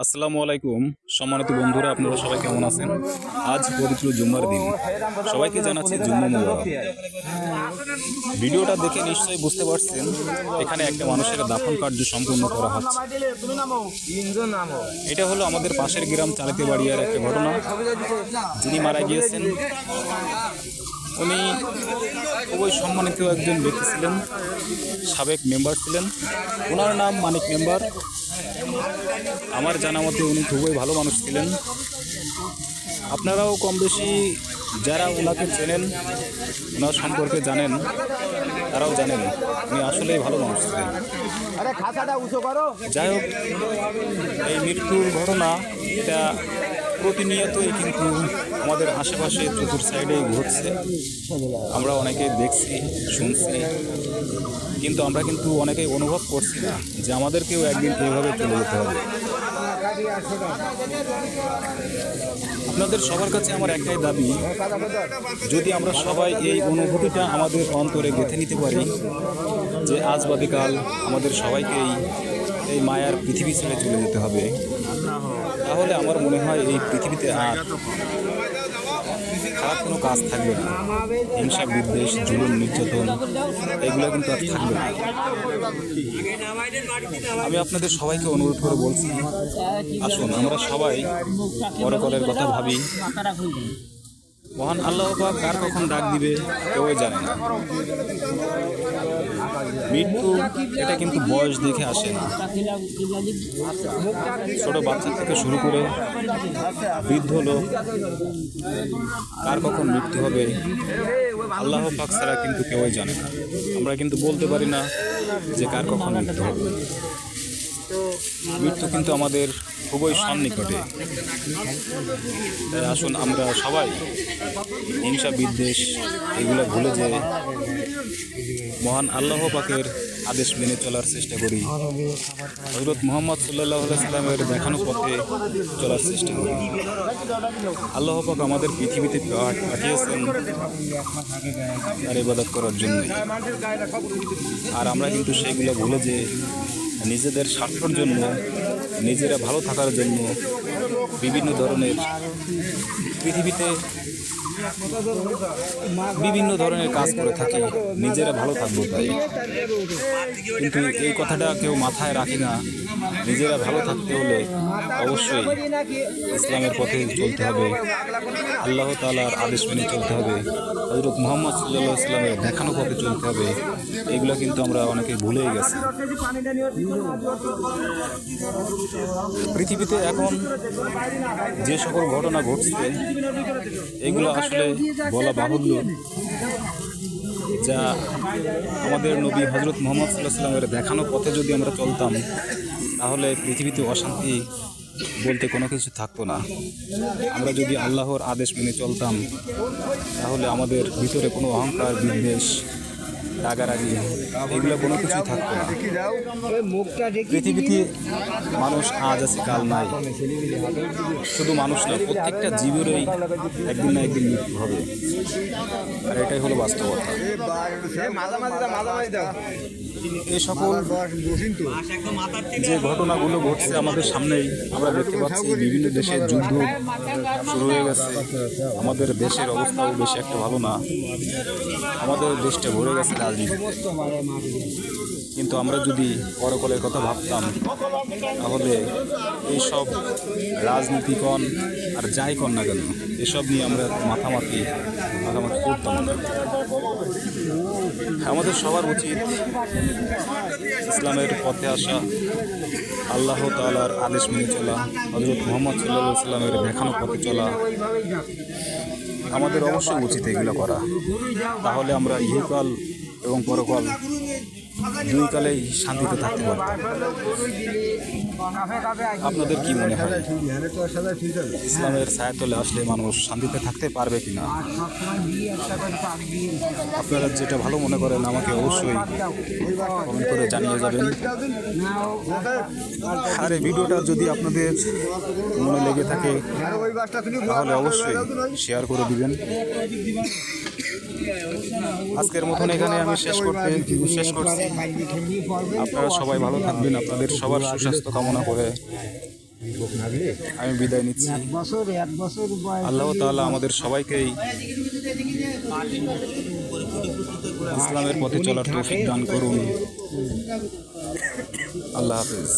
আসসালামু আলাইকুম। সম্মানিত বন্ধুরা, আপনারা সবাই কেমন আছেন? আজ পবিত্র জুম্মার দিন। সবাইকে জানাচ্ছি জুম্মা মোবারক। ভিডিওটা দেখে নিশ্চয়ই বুঝতে পারছেন, এখানে একটা মানুষের দাফন কার্য সম্পূর্ণ করা হচ্ছে। এটা হলো আমাদের পাশের গ্রাম চালাতে বাড়িয়ার একটা ঘটনা। যিনি মারা গিয়েছেন। উনি খুবই সম্মানিত একজন ব্যক্তি ছিলেন, সাবেক মেম্বার ছিলেন। ওনার নাম মানিক মেম্বার। আমার জানা মতে উনি খুবই ভালো মানুষ ছিলেন। আপনারাও কম বেশি যারা ওনাকে চেনেন, ওনার সম্পর্কে জানেন, তারাও জানেন উনি আসলেই ভালো মানুষ ছিলেন। যাই হোক, এই মৃত্যুর ঘটনা, এটা প্রতিনিয়তই কিন্তু আমাদের আশেপাশে চতুর সাইডেই ঘটছে আমরা অনেকে দেখছি, শুনছি, কিন্তু আমরা কিন্তু অনেকেই অনুভব করছি না যে আমাদেরকেও একদিন এইভাবে চলে যেতে হবে। আপনাদের সবার কাছে আমার একটাই দাবি, যদি আমরা সবাই এই অনুভূতিটা আমাদের অন্তরে গেঁথে নিতে পারি, যে আজ বাদে কাল আমাদের সবাইকেই এই মায়ার পৃথিবী ছেড়ে চলে যেতে হবে। তাহলে আমার মনে হয় এই পৃথিবীতে আর খারাপ কোনো কাজ থাকবে না। হিংসা, বিদ্বেষ, জুলুম, নির্যাতন, এগুলো কিন্তু আর থাকবে না। আমি আপনাদের সবাইকে অনুরোধ করে বলছি, আসুন, আমরা সবাই পরকালের কথা ভাবি। মহান আল্লাহ পাক কার কখন ডাক দিবে, কেউই জানে না। মৃত্যু, এটা কিন্তু বয়স দেখে আসে না। ছোট বাচ্চা থেকে শুরু করে বৃদ্ধ লোক কার কখন মৃত্যু হবে, আল্লাহ পাক ছাড়া কিন্তু কেউই জানে না। আমরা কিন্তু বলতে পারি না যে কার কখন মৃত্যু হবে। মৃত্যু কিন্তু আমাদের খুবই সন্নিকটে। তাই আসুন আমরা সবাই হিংসা, বিদ্বেষ এগুলো ভুলে যে মহান আল্লাহ পাকের আদেশ মেনে চলার চেষ্টা করি। হজরত মোহাম্মদ সাল্লাহ সাল্লামের দেখানো পথে চলার চেষ্টা করি। আল্লাহ পাক আমাদের পৃথিবীতে পাঠিয়েছেন তার ইবাদত করার জন্য আর আমরা কিন্তু সেগুলো ভুলে যে নিজেদের স্বার্থর জন্য নিজেরা ভালো থাকার জন্য বিভিন্ন ধরনের পৃথিবীতে বিভিন্ন ধরনের কাজ করে থাকি, নিজেরা ভালো থাকব তাই। কিন্তু এই কথাটা কেউ মাথায় রাখি না, নিজেরা ভালো থাকতে হলে অবশ্যই ইসলামের পথে চলতে হবে। আল্লাহ তালার আদেশ মেনে চলতে হবে। হজরত মোহাম্মদ সাল্লাহ ইসলামের দেখানো পথে চলতে হবে। এগুলো কিন্তু আমরা অনেকে ভুলেই গেছি। পৃথিবীতে এখন যে সকল ঘটনা ঘটছে, এগুলো আসলে বলা বাহুল্য। যা আমাদের নবী হজরত মোহাম্মদ সাল্লাহ সাল্লামের দেখানো পথে যদি আমরা চলতাম তাহলে পৃথিবীতে অশান্তি বলতে কোনো কিছু থাকতো না। আমরা যদি আল্লাহর আদেশ মেনে চলতাম তাহলে আমাদের ভিতরে কোনো অহংকার বিদ্বেষ রাগারাগি এগুলো কোনো কিছুই থাকতো না। পৃথিবীতে মানুষ আজ আছে, কাল নাই। শুধু মানুষ না, প্রত্যেকটা জীবেরই একদিন না একদিন মৃত্যু হবে। আর এটাই হলো বাস্তবতা। এই সকল যে ঘটনাগুলো ঘটছে আমাদের সামনেই, আমরা দেখতে পাচ্ছি বিভিন্ন দেশে যুদ্ধ শুরু হয়ে গেছে। আমাদের দেশের অবস্থাও বেশি একটা ভালো না। আমাদের দেশটা ভরে গেছে রাজনীতি। কিন্তু আমরা যদি পরকলের কথা ভাবতাম, তাহলে এইসব রাজনীতিকণ আর যাই কর না কেন, এসব নিয়ে আমরা মাথামাতি মাথামাতি করতাম না। আমাদের সবার উচিত ইসলামের পথে আসা, আল্লাহ তালার আদেশ মেনে চলা হজরত মোহাম্মদ সাল্লাহ ইসলামের দেখানো পথে চলা। আমাদের অবশ্যই উচিত এগুলো করা। তাহলে আমরা ইহকাল এবং পরকাল দুই কালেই শান্তিতে থাকতে পারব। আপনাদের কি মনে হয়? ইসলামের ছায়াতলে আসলে মানুষ শান্তিতে থাকতে পারবে কিনা? আপনারা যেটা ভালো মনে করেন, আমাকে অবশ্যই কমেন্ট করে জানিয়ে যাবেন। আর এই ভিডিওটা যদি আপনাদের মনে লেগে থাকে, তাহলে অবশ্যই শেয়ার করে দিবেন। আজকের মতন এখানে আমি শেষ করতে শেষ করছি। আপনারা সবাই ভালো থাকবেন, আপনাদের সবার সুস্বাস্থ্য কামনা করে আমি বিদায় নিচ্ছি। আল্লাহ তাআলা আমাদের সবাইকেই ইসলামের পথে চলার তৌফিক দান করুন। আল্লাহ হাফেজ।